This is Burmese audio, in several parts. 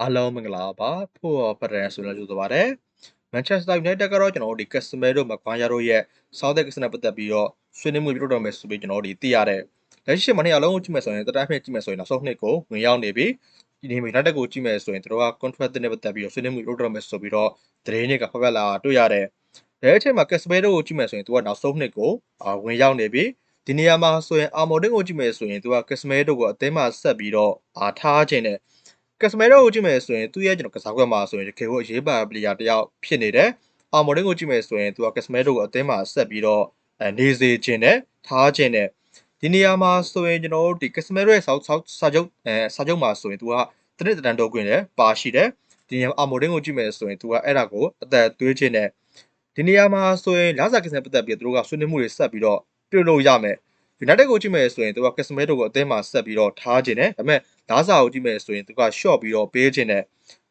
အားလုံးမင်္ဂလာပါဖို့ပရန်ဆိုလည်းကြိုဆိုပါရစေမန်ချက်စတာယူနိုက်တက်ကတော့ကျွန်တော်တို့ဒီကက်စမဲတို့မကွန်ယာတို့ရဲ့ဆောင်းတဲ့ကစ္စနဲ့ပတ်သက်ပြီးတော့ဆွေးနွေးမှုပြုလုပ်တော့မယ်ဆိုပြီးကျွန်တော်တို့ဒီသိရတဲ့လက်ရှိမှာနှစ်အလုံးကိုကြည့်မယ်ဆိုရင်တတန်းဖြင့်ကြည့်မယ်ဆိုရင်နောက်ဆုံးနှစ်ကိုဝင်ရောက်နေပြီဒီနေ့မှာနောက်တက်ကိုကြည့်မယ်ဆိုရင်တို့က contract နဲ့ပတ်သက်ပြီးတော့ဆွေးနွေးမှုပြုလုပ်တော့မယ်ဆိုပြီးတော့သတင်းတွေကဖတ်ဖက်လာတွေ့ရတယ်ဒါအချိန်မှာကက်စမဲတို့ကိုကြည့်မယ်ဆိုရင်သူကနောက်ဆုံးနှစ်ကိုဝင်ရောက်နေပြီဒီနေရာမှာဆိုရင်အာမော်ဒင်ကိုကြည့်မယ်ဆိုရင်သူကကက်စမဲတို့ကိုအသင်းမှာဆက်ပြီးတော့အာထားခြင်းနဲ့ ကက်စမဲတို့ကိုကြည့်မယ်ဆိုရင်သူ့ရဲ့ကျွန်တော်ကစားကွက်မှာဆိုရင်တကယ်ကိုအရေးပါပလီယာတယောက်ဖြစ်နေတယ်အာမော်ဒင်ကိုကြည့်မယ်ဆိုရင်သူကကက်စမဲတို့ကိုအသင်းမှာဆက်ပြီးတော့နေစေခြင်းနဲ့ထားခြင်းနဲ့ဒီနေရာမှာဆိုရင်ကျွန်တော်တို့ဒီကက်စမဲတို့ရဲ့စာစာချုပ်အဲစာချုပ်မှာဆိုရင်သူကတနစ်တန်တော်ခွင့်လည်းပါရှိတယ်ဒီနေရာအာမော်ဒင်ကိုကြည့်မယ်ဆိုရင်သူကအဲ့ဒါကိုအသက်သွေးခြင်းနဲ့ဒီနေရာမှာဆိုရင်လာစာကစ္စနဲ့ပတ်သက်ပြီးသူတို့ကဆွေးနွေးမှုတွေဆက်ပြီးတော့ပြုလုပ်ရမယ် United ကိုကြည့်မယ်ဆိုရင်သူက Casemiro ကိုအသင်းမှာဆက်ပြီးတော့ထားခြင်းနဲ့ဒါပေမဲ့လာစာကိုကြည့်မယ်ဆိုရင်သူက short ပြီးတော့ပေးခြင်းနဲ့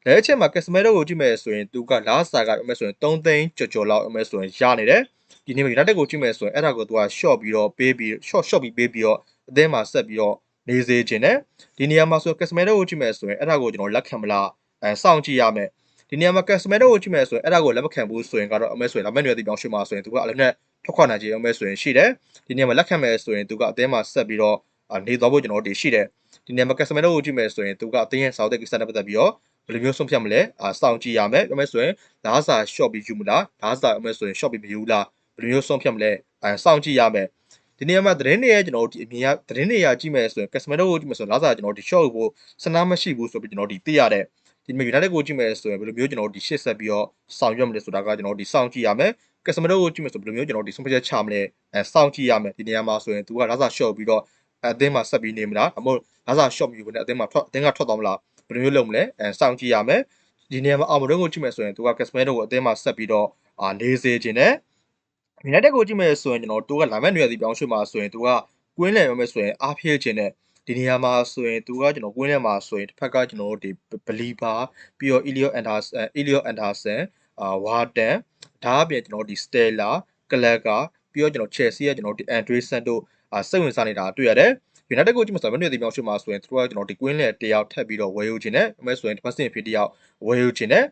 လဲအချက်မှာ Casemiro ကိုကြည့်မယ်ဆိုရင်သူကလာစာကအဲ့မဲ့ဆိုရင်3သိန်းကျော်ကျော်လောက်အဲ့မဲ့ဆိုရင်ရနေတယ်ဒီနေ့မှာ United ကိုကြည့်မယ်ဆိုရင်အဲ့ဒါကိုသူက short ပြီးတော့ပေးပြီး short short ပြီးပေးပြီးတော့အသင်းမှာဆက်ပြီးတော့နေစေခြင်းနဲ့ဒီနေရာမှာဆို Casemiro ကိုကြည့်မယ်ဆိုရင်အဲ့ဒါကိုကျွန်တော်လက်ခံမလားအဲစောင့်ကြည့်ရမယ်ဒီနေရာမှာ Casemiro ကိုကြည့်မယ်ဆိုရင်အဲ့ဒါကိုလက်မခံဘူးဆိုရင်ကတော့အမဲဆိုရင်လာမဲ့နွယ်တီပြောင်းရွှေ့မှာဆိုရင်သူကအလည်းနဲ့ ထွက်ခွာနိုင်ခြင်းအမဲဆိုရင်ရှိတယ်ဒီနေရာမှာလက်ခံမယ်ဆိုရင်သူကအသင်းမှာဆက်ပြီးတော့နေသွားဖို့ကျွန်တော်တို့ရှိတယ်ဒီနေရာမှာ Casemiro ကိုကြည့်မယ်ဆိုရင်သူကအသင်းရဲ့စောက်တဲ့ကိစ္စနဲ့ပတ်သက်ပြီးတော့ဘယ်လိုမျိုးဆုံးဖြတ်မလဲအာစောင့်ကြည့်ရမယ်အမဲဆိုရင်လာစာ short ပြီးယူမလားလာစာအမဲဆိုရင် short ပြီးမယူလားဘယ်လိုမျိုးဆုံးဖြတ်မလဲအဲစောင့်ကြည့်ရမယ်ဒီနေရာမှာသတင်းတွေရဲ့ကျွန်တော်တို့ဒီအမြင်ရသတင်းတွေရကြည့်မယ်ဆိုရင် Casemiro ကိုကြည့်မယ်ဆိုရင်လာစာကျွန်တော်တို့ဒီ short ကိုစနားမရှိဘူးဆိုပြီးကျွန်တော်တို့ဒီသိရတယ်ဒီမှာ United ကိုကြည့်မယ်ဆိုရင်ဘယ်လိုမျိုးကျွန်တော်တို့ဒီရှေ့ဆက်ပြီးတော့ဆောင်ရွက်မလဲဆိုတာကကျွန်တော်တို့ဒီစောင့်ကြည့်ရမယ် ကစမရိုကိုကြည့်မယ်ဆိုဘယ်လိုမျိုးကျွန်တော်ဒီဆုံးဖြတ်ချက်ချမလဲအဲစောင့်ကြည့်ရမယ်ဒီနေရာမှာဆိုရင်သူကလာစာ short ပြီးတော့အသင်းမှာဆက်ပြီးနေမလားအမို့လာစာ short မြူနဲ့အသင်းမှာထွက်အသင်းကထွက်သွားမလားဘယ်လိုမျိုးလုပ်မလဲအဲစောင့်ကြည့်ရမယ်ဒီနေရာမှာအာမရွန်ကိုကြည့်မယ်ဆိုရင်သူကကစမဲတို့ကိုအသင်းမှာဆက်ပြီးတော့အာနေစေခြင်းနဲ့ United ကိုကြည့်မယ်ဆိုရင်ကျွန်တော်တို့ကလာမဲ့နေရာစီပြောင်းရွှေ့မှာဆိုရင်သူကကွင်းလည်ရမယ်ဆိုရင်အားဖြည့်ခြင်းနဲ့ဒီနေရာမှာဆိုရင်သူကကျွန်တော်ကွင်းထဲမှာဆိုရင်တစ်ဖက်ကကျွန်တော်တို့ဒီဘလီဘာပြီးတော့ Elio Anderson Elio Anderson အာဝါတန် ဒါအပြင်ကျွန်တော်ဒီ Stella ကလက်ကပြီးတော့ကျွန်တော် Chelsea ရဲ့ကျွန်တော်ဒီ Andresen တို့အာစိတ်ဝင်စားနေတာတွေ့ရတယ် United ကိုကြည့်မှဆိုရင်မနေ့ဒီပြောင်းရွှေ့မှာဆိုရင်သူတို့ကကျွန်တော်ဒီကွင်းလေတယောက်ထပ်ပြီးတော့ဝယ်ယူခြင်းနဲ့အမဲဆိုရင် defensive ဖြစ်တယောက်ဝယ်ယူခြင်းနဲ့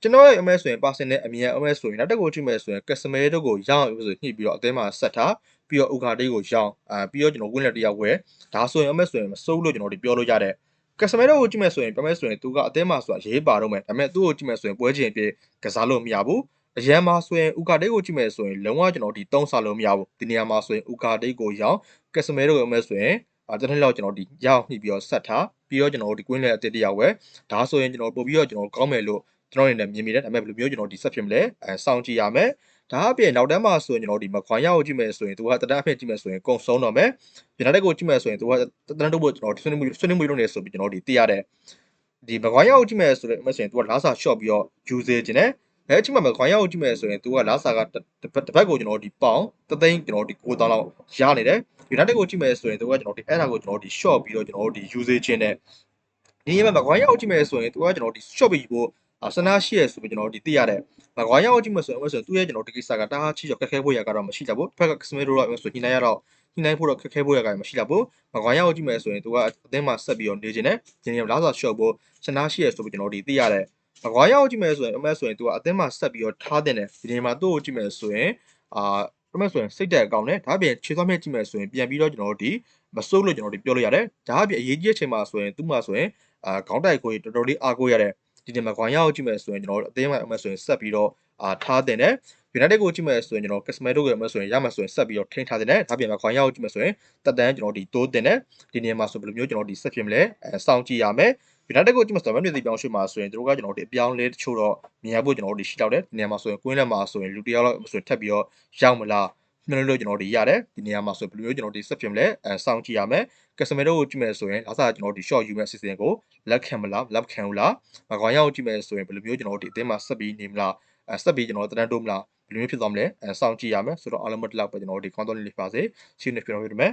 ကျွန်တော်ရဲ့အမဲဆိုရင် personal အမြင်အမဲဆိုရင် United ကိုကြည့်မယ်ဆိုရင် Casemiro တို့ကိုရောင်းဆိုညှိပြီးတော့အသင်းမှာဆက်ထားပြီးတော့ Ugarte ကိုရောင်းအာပြီးတော့ကျွန်တော်ကွင်းလေတယောက်ဝယ်ဒါဆိုရင်အမဲဆိုရင်မစိုးလို့ကျွန်တော်ဒီပြောလို့ရတဲ့ကက်စမဲရိုကိုကြည့်မယ်ဆိုရင်ပြောမယ်ဆိုရင်သူကအသင်းမှာဆိုတာရေးပါတော့မယ်ဒါပေမဲ့သူ့ကိုကြည့်မယ်ဆိုရင်ပွဲချင်းပြေကစားလို့မရဘူး အရန်မှာဆိုရင်ဥကာဒိတ်ကိုကြည့်မယ်ဆိုရင်လုံးဝကျွန်တော်ဒီသုံးဆလို့မရဘူးဒီနေရာမှာဆိုရင်ဥကာဒိတ်ကိုရောင်းကက်စမဲရိုကိုမယ်ဆိုရင်အဲတနေ့လောက်ကျွန်တော်ဒီရအောင်နှိပ်ပြီးတော့ဆက်ထားပြီးတော့ကျွန်တော်ဒီကွင်းလဲအတစ်တရဝယ်ဒါဆိုရင်ကျွန်တော်ပို့ပြီးတော့ကျွန်တော်ကောင်းမယ်လို့ကျွန်တော်အနေနဲ့မြင်မိတယ်ဒါပေမဲ့ဘယ်လိုမျိုးကျွန်တော်ဒီဆက်ဖြစ်မလဲအဲစောင့်ကြည့်ရမယ်ဒါအပြင်နောက်တန်းမှာဆိုရင်ကျွန်တော်ဒီမခွန်ရကိုကြည့်မယ်ဆိုရင်သူကတတန်းအဖြစ်ကြည့်မယ်ဆိုရင်ကုံဆုံးတော့မယ်ဒီနောက်တက်ကိုကြည့်မယ်ဆိုရင်သူကတတန်းတော့ကျွန်တော်ဆွေးနွေးမှုဆွေးနွေးမှုလုပ်နေဆိုပြီးကျွန်တော်ဒီသိရတယ်ဒီမကွန်ရကိုကြည့်မယ်ဆိုရင်ဆိုရင်သူကလာစာ short ပြီးတော့ယူစေခြင်းနဲ့အဲ အချိန်မှာမခွန်ရကိုကြည့်မယ်ဆိုရင်သူကလာစာကတစ်ပတ်ကိုကျွန်တော်ဒီပေါင်တသိန်းကျွန်တော်ဒီ9000လောက်ရနေတယ် United ကိုကြည့်မယ်ဆိုရင်သူကကျွန်တော်ဒီအဲ့ဒါကိုကျွန်တော်ဒီ short ပြီးတော့ကျွန်တော်ဒီ usage ခြင်းနဲ့ဒီနေ့မှာမကွန်ရကိုကြည့်မယ်ဆိုရင်သူကကျွန်တော်ဒီ short ပြီးဖို့ဆန္ဒရှိရဆိုပြီးကျွန်တော်ဒီသိရတဲ့မကွာရောက်ကြည့်မဆိုရင်ဆိုသူ့ရဲ့ကျွန်တော်ဒီကိစ္စကတားချီကျော်ခက်ခဲဖို့ရကတော့မရှိကြဘူးတစ်ဖက်ကကစမီရိုတော့ဆိုညှိနှိုင်းရတော့ညှိနှိုင်းဖို့တော့ခက်ခဲဖို့ရကမရှိကြဘူးမကွာရောက်ကြည့်မယ်ဆိုရင်သူကအသင်းမှာဆက်ပြီးတော့နေခြင်းနဲ့ဒီနေ့လာစာရှော့ဖို့ဆန္ဒရှိရဆိုပြီးကျွန်တော်ဒီသိရတဲ့ မကွာရောက်ကြည့်မယ်ဆိုရင်အမဲဆိုရင်သူကအသင်းမှာဆက်ပြီးတော့ထားတဲ့နဲ့ဒီနေ့မှာသူ့ကိုကြည့်မယ်ဆိုရင်အာအမဲဆိုရင်စိတ်တက်အကောင့်နဲ့ဒါပြင်ခြေသွားမြက်ကြည့်မယ်ဆိုရင်ပြန်ပြီးတော့ကျွန်တော်တို့ဒီမစိုးလို့ကျွန်တော်တို့ပြောလို့ရတယ်ဒါအပြင်အရေးကြီးတဲ့အချိန်မှာဆိုရင်သူ့မှာဆိုရင်အာခေါင်းတိုက်ကိုတော်တော်လေးအားကိုးရတယ်ဒီနေ့မှာခွန်ရအောင်ကြည့်မယ်ဆိုရင်ကျွန်တော်တို့အသေးမှအမှဆိုရင်ဆက်ပြီးတော့အာထားတင်တယ် United ကိုကြည့်မယ်ဆိုရင်ကျွန်တော် Casemiro ကိုမှဆိုရင်ရမှဆိုရင်ဆက်ပြီးတော့ထိန်းထားတင်တယ်ဒါပြင်မှာခွန်ရအောင်ကြည့်မယ်ဆိုရင်တက်တန်းကျွန်တော်ဒီတိုးတင်တယ်ဒီနေ့မှာဆိုဘယ်လိုမျိုးကျွန်တော်ဒီဆက်ဖြစ်မလဲအဲစောင့်ကြည့်ရမယ် United ကိုကြည့်မယ်ဆိုတော့မနေ့ဒီပြောင်းရွှေ့မှာဆိုရင်တို့ကကျွန်တော်ဒီအပြောင်းလဲတချို့တော့မြင်ရဖို့ကျွန်တော်တို့ရှိတော့တယ်ဒီနေ့မှာဆိုရင်ကွင်းလက်မှာဆိုရင်လူတယောက်လောက်ဆိုရင်ထပ်ပြီးတော့ရောက်မလားမျှော်လင့်လို့ကျွန်တော်တို့ရတယ်ဒီနေရာမှာဆိုဘယ်လိုမျိုးကျွန်တော်ဒီဆက်ဖြစ်မလဲအဲစောင့်ကြည့်ရမယ်ကက်စမီရိုကိုကြည့်မယ်ဆိုရင်လာစားကျွန်တော်ဒီ short ယူမဲ့အစီအစဉ်ကိုလက်ခံမလားလက်ခံဘူးလားမကွာရောက်ကြည့်မယ်ဆိုရင်ဘယ်လိုမျိုးကျွန်တော်ဒီအသင်းမှာဆက်ပြီးနေမလားအဲဆက်ပြီးကျွန်တော်တန်းတိုးမလားဘယ်လိုမျိုးဖြစ်သွားမလဲအဲစောင့်ကြည့်ရမယ်ဆိုတော့အားလုံးမတလောက်ပဲကျွန်တော်ဒီ content လေးပါစေရှင်းနေပြတော့ရမယ်